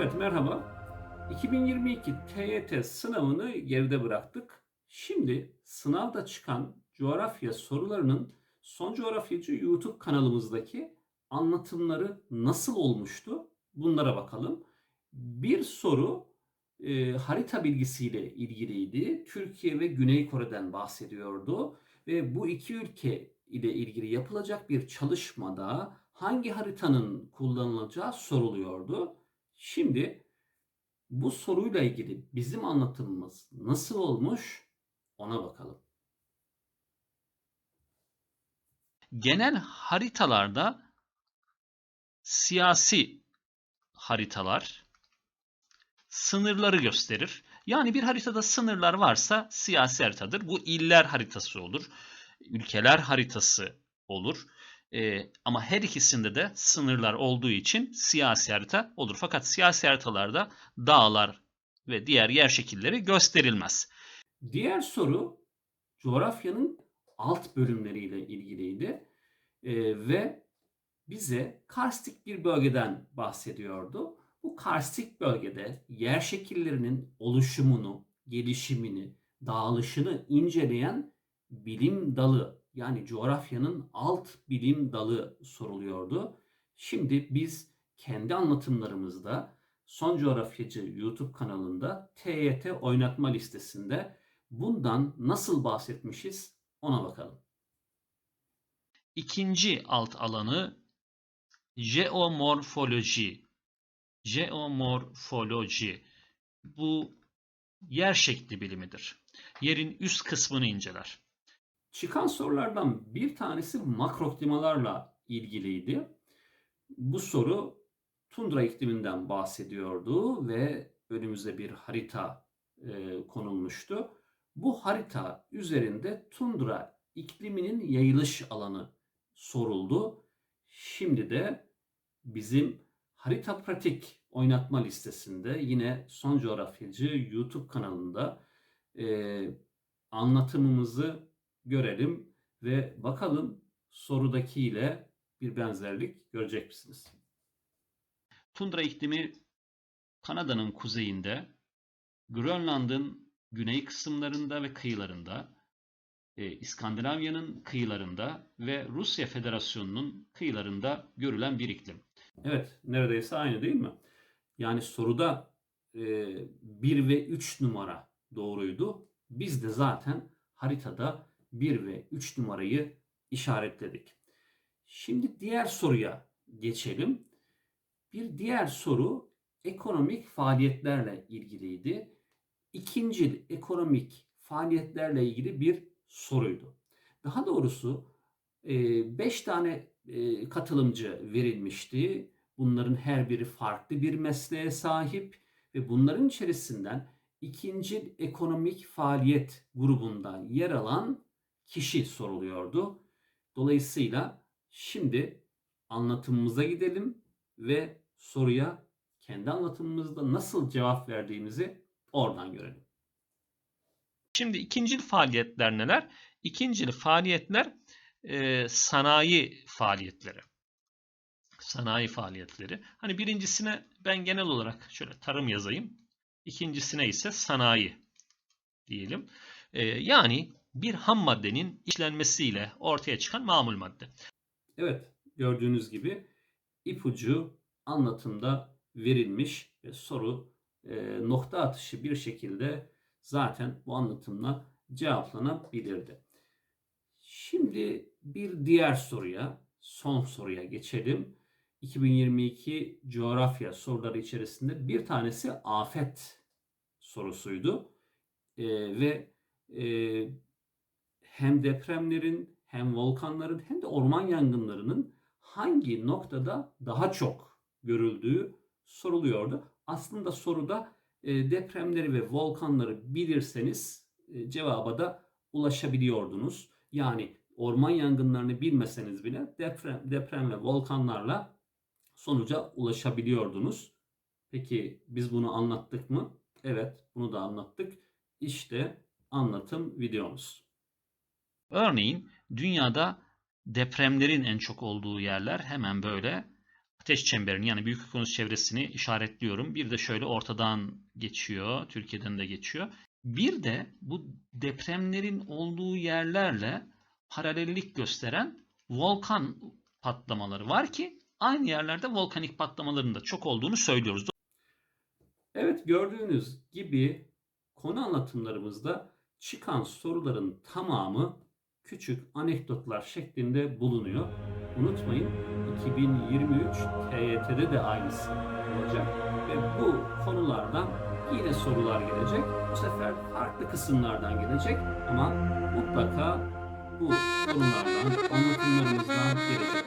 Evet merhaba. 2022 TYT sınavını geride bıraktık. Şimdi sınavda çıkan coğrafya sorularının Son Coğrafyacı YouTube kanalımızdaki anlatımları nasıl olmuştu? Bunlara bakalım. Bir soru e, harita bilgisiyle ilgiliydi. Türkiye ve Güney Kore'den bahsediyordu ve bu iki ülke ile ilgili yapılacak bir çalışmada hangi haritanın kullanılacağı soruluyordu. Şimdi bu soruyla ilgili bizim anlatımımız nasıl olmuş ona bakalım. Genel haritalarda siyasi haritalar sınırları gösterir. Yani bir haritada sınırlar varsa siyasi haritadır. Bu iller haritası olur. Ülkeler haritası olur. Ee, ama her ikisinde de sınırlar olduğu için siyasi harita olur. Fakat siyasi haritalarda dağlar ve diğer yer şekilleri gösterilmez. Diğer soru coğrafyanın alt bölümleriyle ilgiliydi Ee, ve bize karstik bir bölgeden bahsediyordu. Bu karstik bölgede yer şekillerinin oluşumunu, gelişimini, dağılışını inceleyen bilim dalı yani coğrafyanın alt bilim dalı soruluyordu. Şimdi biz kendi anlatımlarımızda Son Coğrafyacı YouTube kanalında TYT oynatma listesinde bundan nasıl bahsetmişiz ona bakalım. İkinci alt alanı jeomorfoloji. Jeomorfoloji. Bu yer şekli bilimidir. Yerin üst kısmını inceler. Çıkan sorulardan bir tanesi makro klimalarla ilgiliydi. Bu soru tundra ikliminden bahsediyordu ve önümüze bir harita e, konulmuştu. Bu harita üzerinde tundra ikliminin yayılış alanı soruldu. Şimdi de bizim harita pratik oynatma listesinde yine Son Coğrafyacı YouTube kanalında e, anlatımımızı görelim ve bakalım sorudakiyle bir benzerlik görecek misiniz? Tundra iklimi Kanada'nın kuzeyinde, Grönland'ın güney kısımlarında ve kıyılarında, e, İskandinavya'nın kıyılarında ve Rusya Federasyonu'nun kıyılarında görülen bir iklim. Evet, neredeyse aynı değil mi? Yani soruda e, 1 ve 3 numara doğruydu. Biz de zaten haritada 1 ve 3 numarayı işaretledik. Şimdi diğer soruya geçelim. Bir diğer soru ekonomik faaliyetlerle ilgiliydi. İkinci ekonomik faaliyetlerle ilgili bir soruydu. Daha doğrusu 5 tane e, katılımcı verilmişti. Bunların her biri farklı bir mesleğe sahip ve bunların içerisinden ikinci ekonomik faaliyet grubunda yer alan kişi soruluyordu. Dolayısıyla şimdi anlatımımıza gidelim ve soruya kendi anlatımımızda nasıl cevap verdiğimizi oradan görelim. Şimdi ikincil faaliyetler neler? İkincil faaliyetler e, sanayi faaliyetleri. Sanayi faaliyetleri. Hani birincisine ben genel olarak şöyle tarım yazayım. İkincisine ise sanayi diyelim. E, yani bir ham maddenin işlenmesiyle ortaya çıkan mamul madde. Evet, gördüğünüz gibi ipucu anlatımda verilmiş ve soru e, nokta atışı bir şekilde zaten bu anlatımla cevaplanabilirdi. Şimdi bir diğer soruya, son soruya geçelim. 2022 coğrafya soruları içerisinde bir tanesi afet sorusuydu. E, ve e, hem depremlerin hem volkanların hem de orman yangınlarının hangi noktada daha çok görüldüğü soruluyordu. Aslında soruda e, depremleri ve volkanları bilirseniz e, cevaba da ulaşabiliyordunuz. Yani orman yangınlarını bilmeseniz bile deprem, deprem ve volkanlarla sonuca ulaşabiliyordunuz. Peki biz bunu anlattık mı? Evet, bunu da anlattık. İşte anlatım videomuz. Örneğin dünyada depremlerin en çok olduğu yerler hemen böyle ateş çemberini yani Büyük Okyanus çevresini işaretliyorum. Bir de şöyle ortadan geçiyor. Türkiye'den de geçiyor. Bir de bu depremlerin olduğu yerlerle paralellik gösteren volkan patlamaları var ki aynı yerlerde volkanik patlamaların da çok olduğunu söylüyoruz. Evet gördüğünüz gibi konu anlatımlarımızda çıkan soruların tamamı küçük anekdotlar şeklinde bulunuyor. Unutmayın 2023 TYT'de de aynısı olacak ve bu konulardan yine sorular gelecek. Bu sefer farklı kısımlardan gelecek ama mutlaka bu konulardan, anlatımlarımızdan gelecek.